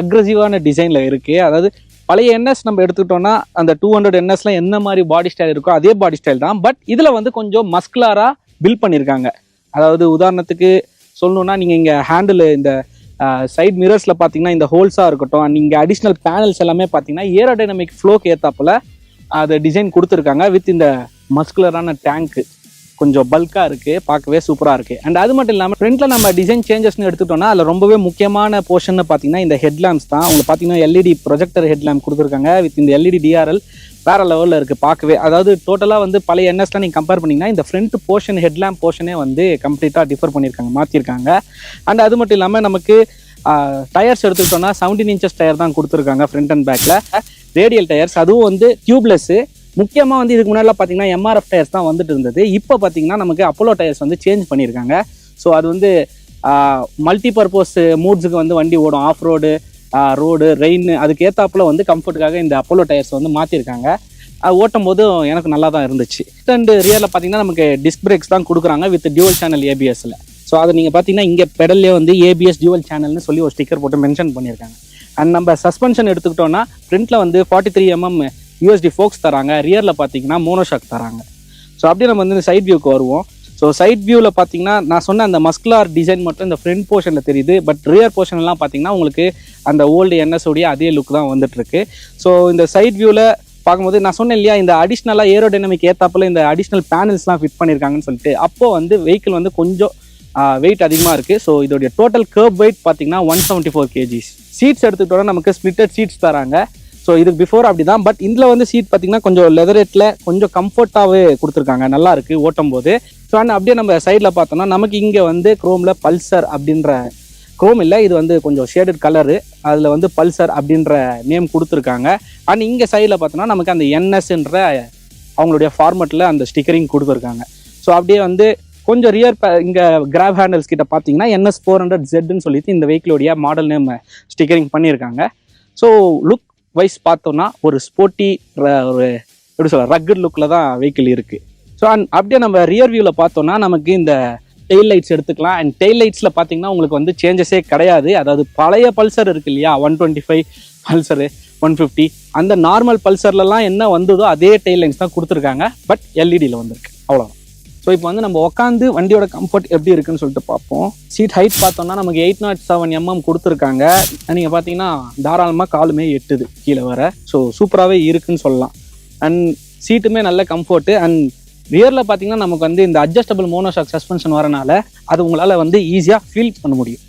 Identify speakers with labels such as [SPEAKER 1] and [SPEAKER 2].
[SPEAKER 1] அக்ரஸிவான டிசைனில் இருக்குது அதாவது பழைய என்எஸ் நம்ம எடுத்துக்கிட்டோம்னா அந்த டூ ஹண்ட்ரட் என்எஸ்லாம் என்ன மாதிரி பாடி ஸ்டைல் இருக்கோ அதே பாடி ஸ்டைல் தான். பட் இதில் வந்து கொஞ்சம் மஸ்குலாராக பில்ட் பண்ணியிருக்காங்க அதாவது உதாரணத்துக்கு சொல்லணும்னா நீங்கள் இங்கே ஹேண்டில் இந்த சைட் மிரர்ஸில் பார்த்தீங்கன்னா இந்த ஹோல்ஸாக இருக்கட்டும் நீங்கள் அடிஷ்னல் பேனல்ஸ் எல்லாமே பார்த்தீங்கன்னா ஏரோடைனமிக் ஃப்ளோக்கு ஏற்றாப்புல அது டிசைன் கொடுத்துருக்காங்க வித் இந்த மஸ்குலரான டேங்க்கு கொஞ்சம் பல்காக இருக்குது பார்க்கவே சூப்பராக இருக்குது அண்ட் அது மட்டும் இல்லாமல் ஃப்ரண்ட்டில் நம்ம டிசைன் சேஞ்சஸ்னு எடுத்துட்டோம்னா அதில் ரொம்பவே முக்கியமான போர்ஷன் பார்த்தீங்கன்னா இந்த ஹெட்லாம்ப்ஸ் தான். உங்களுக்கு பார்த்தீங்கன்னா எல்இடி ப்ரொஜெக்டர் ஹெட்லாம்ப் கொடுத்துருக்காங்க. வித் இந்த எல்இடி டிஆர்எல் வேற லெவலில் இருக்குது பார்க்கவே. அதாவது டோட்டலாக வந்து பழைய என்எஸ்லாம் நீங்கள் கம்பேர் பண்ணிங்கன்னா இந்த ஃப்ரண்ட் போர்ஷன் ஹெட்லாம்ப் போர்ஷனே வந்து கம்ப்ளீட்டாக டிஃபர் பண்ணியிருக்காங்க மாற்றிருக்காங்க அண்ட் அது மட்டும் இல்லாமல் நமக்கு டயர்ஸ் எடுத்துக்கிட்டோம்னா செவன்டீன் இன்ச்சஸ் டயர் தான் கொடுத்துருக்காங்க ஃப்ரண்ட் அண்ட் பேக்கில் ரேடியல் டயர்ஸ் அதுவும் வந்து டியூப்லெஸ்ஸு முக்கியமாக வந்து இதுக்கு முன்னாடிலாம் பார்த்தீங்கன்னா எம்ஆர்எஃப் டயர்ஸ் தான் வந்துட்டு இருந்தது. இப்போ பார்த்தீங்கன்னா நமக்கு அப்போலோ டயர்ஸ் வந்து சேஞ்ச் பண்ணியிருக்காங்க. ஸோ அது வந்து மல்டி பர்பஸ் மூட்ஸுக்கு வந்து வண்டி ஓடும். ஆஃப் ரோடு ரோடு ரெயின் அதுக்கு ஏத்தாப்புல வந்து கம்ஃபர்ட்டுக்காக இந்த அப்போலோ டயர்ஸ் வந்து மாற்றிருக்காங்க அது ஓட்டும் போது எனக்கு நல்லா தான் இருந்துச்சு. அண்ட் ரியரில் பார்த்தீங்கன்னா நமக்கு டிஸ்க் பிரேக்ஸ் தான் கொடுக்குறாங்க வித் டியூவல் சேனல் ஏபிஎஸ்ல ஸோ அதை நீங்கள் பார்த்தீங்கன்னா இங்கே பெடல்லே வந்து ஏபிஎஸ் டியூவல் சேனல்னு சொல்லி ஒரு ஸ்டிக்கர் போட்டு மென்ஷன் பண்ணியிருக்காங்க. அண்ட் நம்ம சஸ்பென்ஷன் எடுத்துக்கிட்டோம்னா ஃப்ரண்ட்டில் வந்து forty three MM USD forks தராங்க ரியரில் பார்த்தீங்கன்னா மோனோஷாக் தராங்க. ஸோ அப்படியே நம்ம வந்து சைட் வியூக்கு வருவோம். ஸோ சைட் வியூவில் பார்த்தீங்கன்னா நான் சொன்ன அந்த மஸ்குலார் டிசைன் மட்டும் இந்த ஃப்ரண்ட் போர்ஷனில் தெரியுது. பட் ரியர் போர்ஷன்லாம் பார்த்தீங்கன்னா உங்களுக்கு அந்த ஓல்டு என்எஸோடைய அதே லுக் தான் வந்துட்டுருக்கு. ஸோ இந்த சைட் வியூவில் பார்க்கும்போது நான் சொன்னேன் இல்லையா இந்த அடிஷ்னலாக ஏரோடைனமிக் ஏத்தாப்புல இந்த அடிஷ்னல் பேனல்ஸ்லாம் ஃபிட் பண்ணியிருக்காங்கன்னு சொல்லிட்டு அப்போ வந்து வெஹிக்கிள் வந்து கொஞ்சம் வெயிட் அதிகமாக இருக்குது ஸோ இதோடைய டோட்டல் கர்ப் வெயிட் பார்த்தீங்கன்னா one seventy four KGs seats எடுத்துக்கிட்டோன்னா நமக்கு ஸ்பிளிட்டட் சீட்ஸ் தராங்க. ஸோ இதுக்கு பிஃபோர் அப்படி தான் பட் இதில் வந்து சீட் பார்த்தீங்கன்னா கொஞ்சம் லெதரேட்டில் கொஞ்சம் கம்ஃபர்ட்டாகவே கொடுத்துருக்காங்க. நல்லா இருக்குது ஓட்டும் போது ஸோ அண்ட் அப்படியே நம்ம சைடில் பார்த்தோம்னா நமக்கு இங்கே வந்து க்ரோமில் பல்சர் அப்படின்ற க்ரோம் இல்லை இது வந்து கொஞ்சம் ஷேடட் கலரு அதில் வந்து பல்சர் அப்படின்ற நேம் கொடுத்துருக்காங்க. அண்ட் இங்கே சைடில் பார்த்தோம்னா நமக்கு அந்த என்எஸ்ன்ற அவங்களுடைய ஃபார்மெட்டில் அந்த ஸ்டிக்கரிங் கொடுத்துருக்காங்க. ஸோ அப்படியே வந்து கொஞ்சம் ரியர் இங்கே கிராப் ஹேண்டல்ஸ் கிட்ட பார்த்தீங்கன்னா என்எஸ் ஃபோர் ஹண்ட்ரட் ஜெட்னு சொல்லிட்டு இந்த வெஹிக்கிளுடைய மாடல் நேம் ஸ்டிக்கரிங் பண்ணியிருக்காங்க. ஸோ லுக் வைஸ் பார்த்தோம்னா ஒரு ஸ்போர்ட்டி ஒரு எப்படி சொல்ல ரக்கட் லுக்கில் தான் வெஹிக்கிள் இருக்குது ஸோ அண்ட் அப்படியே நம்ம ரியர் வியூவில் பார்த்தோம்னா நமக்கு இந்த டெயில் லைட்ஸ் எடுத்துக்கலாம். அண்ட் டெயில் லைட்ஸில் பார்த்தீங்கன்னா உங்களுக்கு வந்து சேஞ்சஸே கிடையாது. அதாவது பழைய பல்சர் இருக்கு இல்லையா? One twenty five Pulsar one fifty அந்த நார்மல் பல்சர்லலாம் என்ன வந்ததோ அதே டெயில் லைன்ஸ் தான் கொடுத்துருக்காங்க. பட் எல்இடியில் வந்திருக்கு. அவ்வளோதான் ஸோ இப்போ வந்து நம்ம உட்காந்து வண்டியோட கம்ஃபர்ட் எப்படி இருக்குன்னு சொல்லிட்டு பார்ப்போம். சீட் ஹைட் பார்த்தோம்னா நமக்கு எயிட் நாட் செவன் எம்எம் கொடுத்துருக்காங்க. நீங்கள் பார்த்தீங்கன்னா தாராளமாக காலுமே எட்டுது கீழே வர. ஸோ சூப்பராகவே இருக்குன்னு சொல்லலாம். அண்ட் சீட்டுமே நல்ல கம்ஃபர்ட்டு அண்ட் ரியரில் பார்த்தீங்கன்னா நமக்கு வந்து இந்த அட்ஜஸ்டபிள் மோனோஷாக் சஸ்பென்ஷன் வரனால அது உங்களால் வந்து ஈஸியாக ஃபீல் பண்ண முடியும்.